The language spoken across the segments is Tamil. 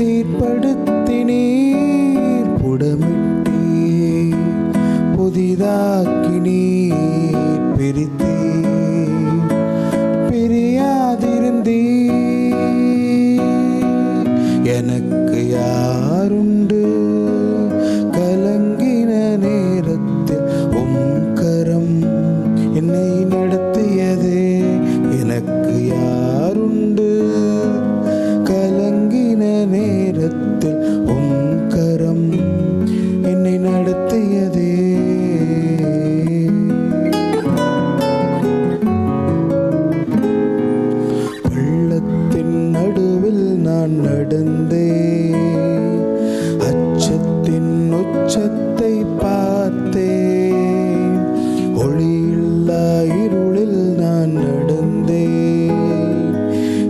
சீர்படுத்தினீர். புடமிட்டீர். புதிதாக்கினீர். பிரித்தீர் நான் நடந்தேன். அச்சத்தின் உச்சத்தை பார்த்தேன். ஒளியில்லா இருளில் நான் நடந்தேன்.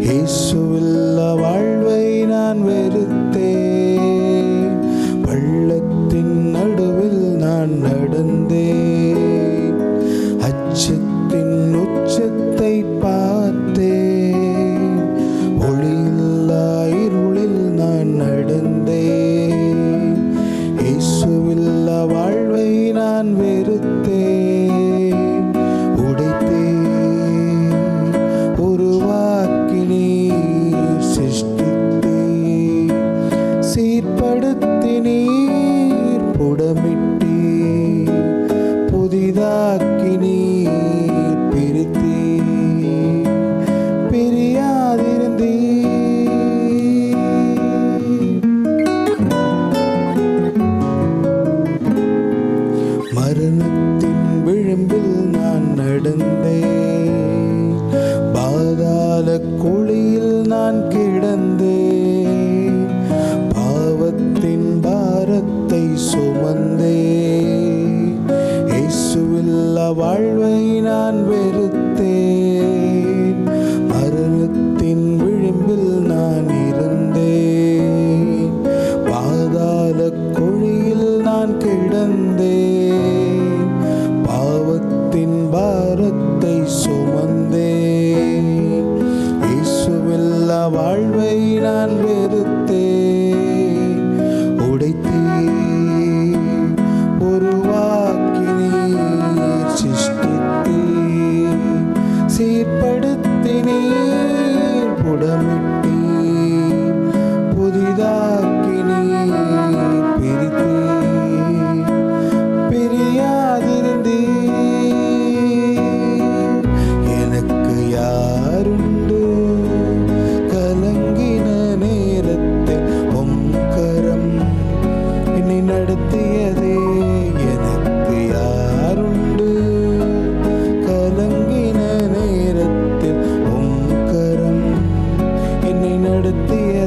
இயேசுவில்லா வாழ்வை நான் வெறுத்தேன். பள்ளத்தின் நடுவில் நான் நடந்தேன். அச்சத்தின் உச்சத்தை பார்த்து திருத்தே மரணத்தின் விளிம்பில் நான் நடந்தேன். வாழ்வை நான் வெறு at the end.